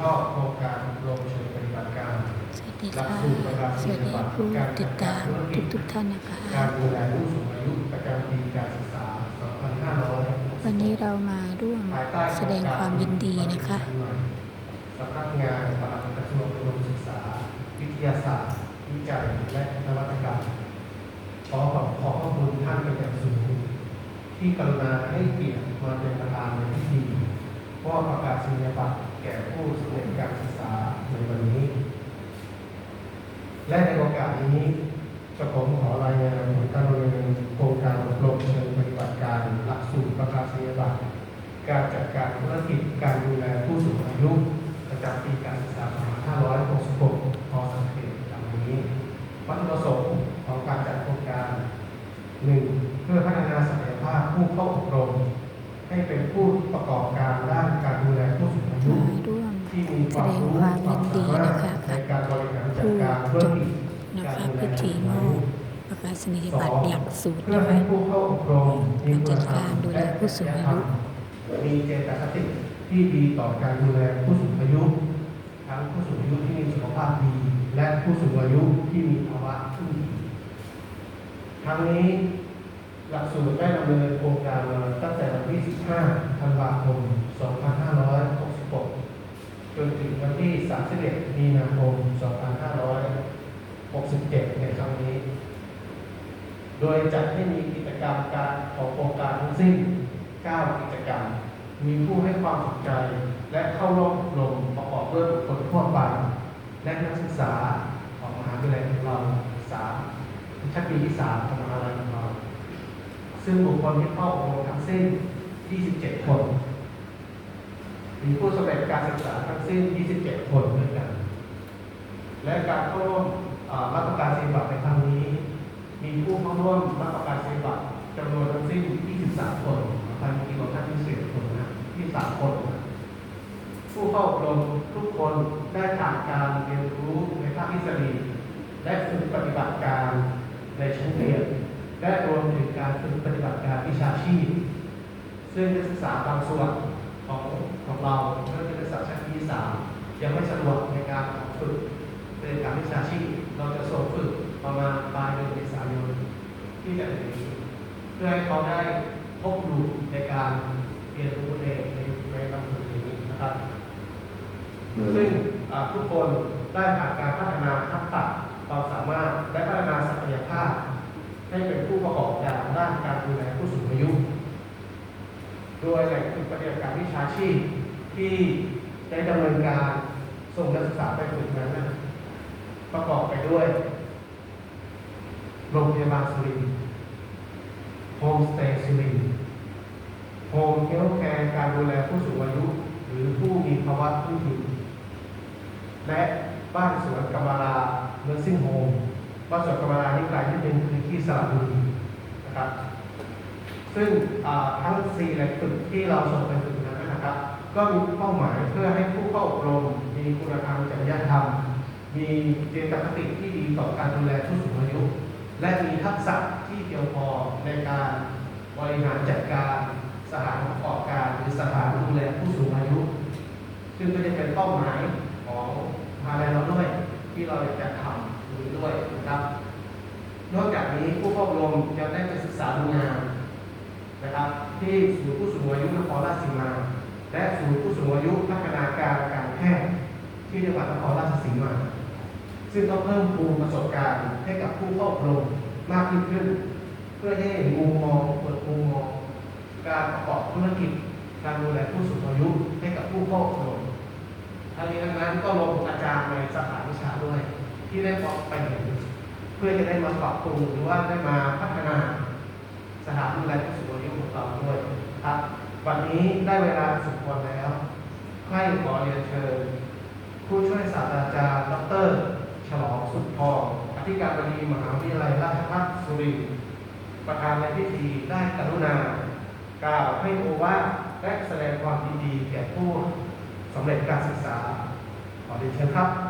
ชอบโครงการอบรมเชิงปฏิบัติการสวัสดีค่ะสวัสดีผู้ติดตามทุกทุกๆท่านนะคะการดูแลผู้สูงอายุประจำปีการศึกษา 2500วันนี้เรามาร่วมแสดงความยินดีนะคะสำนักงานปลัดกระทรวงอุดมศึกษา วิทยาศาสตร์วิจัยและนวัตกรรมขอขอบขอบพระคุณท่านเป็นอย่างสูงที่กรุณาให้เกียรติมาเป็นประธานในพิธีม อบประกาศนียบัตรแก่ผู้สำเร็จการศึกษาในวันนี้ และในโอกาสนี้กระผมขอรายงานผลการดำเนินโครงการอบรมเชิงปฏิบัติการหลักสูตรประกาศนียบัตรการจัดการธุรกิจการดูแลผู้สูงอายุประจำปีการศึกษา2566พอสังเกตดังนี้วัตถุประสงค์ของการจัดโครงการ 1. เพื่อพัฒนาศักยภาพผู้เข้าอบรม ให้เป็นผู้ประกอบการด้านการดูแลผู้สูงอายุมาร่วมที่มีแสความดงรู้ความคยิวามนดีสามารถนะคะในกับการบริหารจัดผู้การธุจรบกิจนะคะพิธีมอบประกาศนียบัตรหลักสูตรเพื่อนะให้คะผู้เข้าอบรมมีคุณธรรมการจัดการดูแลผู้สูงอายุมีเจตคติที่ดีต่อการดูแลผู้สูงอายุทั้งผู้สูงอายุที่มีสุขภาพดี และผู้สูงอายุที่มีภาวะที่ดีทั้งนี้ หลักสูตรได้ดำเนินโครงการมาตั้งแต่วันที่ 15 ธันวาคม 2566 จนถึงวันที่ 31 มีนาคม 2567 ในครั้งนี้ โดยจัดให้มีกิจกรรมการของโครงการทั้งสิ้น 9 กิจกรรม มีผู้ให้ความสนใจ และเข้าร่วมอบรมประกอบด้วยบุคคลทั่วไป และนักศึกษาของมหาวิทยาลัยของเราสามชั้นปีที่ 3 ของมหาวิทยาลัยของเรา ซึ่งบุคคลที่เข้าอบรมทั้งสิ้น 27 คน มีผู้สำเร็จการศึกษาทั้งสิ้น 27 คนด้วยกัน และการเข้าร่วมรับประกันสิบัตรในครั้งนี้ มีผู้เข้าร่วมรับประกันสิบัตรจำนวนทั้งสิ้น 23 คนภายในที่ของท่านที่สิบคนนะ23คน ผู้เข้าอบรมทุกคนได้ผ่านการเรียนรู้ในภาคทฤษฎีและฝึกปฏิบัติการในชั้นเรียน และรวมถึงการฝึกปฏิบัติการวิชาชีพ ซึ่งนักศึกษาบางส่วนของของเราเมื่อเป็นนักศึกษาชั้นปีสามยังไม่สะดวกในการฝึกปฏิบัติการวิชาชีพ เราจะส่งฝึกประมาณปลายเดือนเมษายนที่จะถึงนี้เพื่อให้เขาได้พบดูในการเรียนรู้ในในในหลักสูตรนี้นะครับ ซึ่งทุกคนได้ผ่านการพัฒนาทักษะความสามารถและพัฒนาศักยภาพ ผู้ประกอบการด้านการดูแลผู้สูงอายุ โดยแหล่งฝึกปฏิบัติการวิชาชีพที่ได้ดำเนินการส่งนักศึกษาไปฝึกนั้นประกอบไปด้วย โรงพยาบาลสุรินทร์โฮมสเตย์สุรินทร์โฮมเฮลท์แคร์การดูแลผู้สูงอายุ หรือผู้มีภาวะผู้ถึงและบ้านสวนกำมะลาเนอร์ซิ่งโฮม บ้านสวนกำมะลานี่กลายที่เป็นพื้นที่สระบุรีนะครับ ซึ่งทั้งสี่แหล่งฝึกที่เราส่งไปฝึกนั้นนะครับ ก็มีเป้าหมายเพื่อให้ผู้เข้าอบรมมีคุณธรรมจริยธรรม มีเจตคติที่ดีต่อการดูแลผู้สูงอายุ และมีทักษะที่เพียงพอในการบริหารจัดการสถานประกอบการหรือสถานดูแลผู้สูงอายุ ซึ่งก็จะเป็นเป้าหมายของมหาลัยเราด้วยที่เราอยากจะทำ นี้ด้วยนะครับ นอกจากนี้ผู้เข้าอบรมยังได้ไปศึกษาดูงานนะครับ ที่ศูนย์ผู้สูงอายุนครราชสีมา และศูนย์ผู้สูงอายุพัฒนาการการแพทย์ที่จังหวัดนครราชสีมา ซึ่งต้องเพิ่มภูมิประสบการณ์ให้กับผู้เข้าอบรมมากยิ่งขึ้น เพื่อให้มุมมองเปิดมุมมองการประกอบธุรกิจการดูแลผู้สูงอายุให้กับผู้เข้าอบรมทั้งนี้ทั้งนั้นก็ลงอาจารย์ในสถานวิชาด้วย ที่ได้บอกไปเห็นเพื่อจะได้มาปรับปรุงหรือว่าได้มาพัฒนาสถานดูแลผู้สูงอายุของเราด้วยครับ วันนี้ได้เวลาสมควรแล้ว ให้ขอเรียนเชิญ ผู้ช่วยศาสตราจารย์ดรฉลองสุดทองอธิการบดีมหาวิทยาลัยราชภัฏสุรินทร์ประธานในพิธีได้กรุณากล่าวให้โอวาทและแสดงความยินดีแก่ผู้สำเร็จการศึกษา ขอเรียนเชิญครับ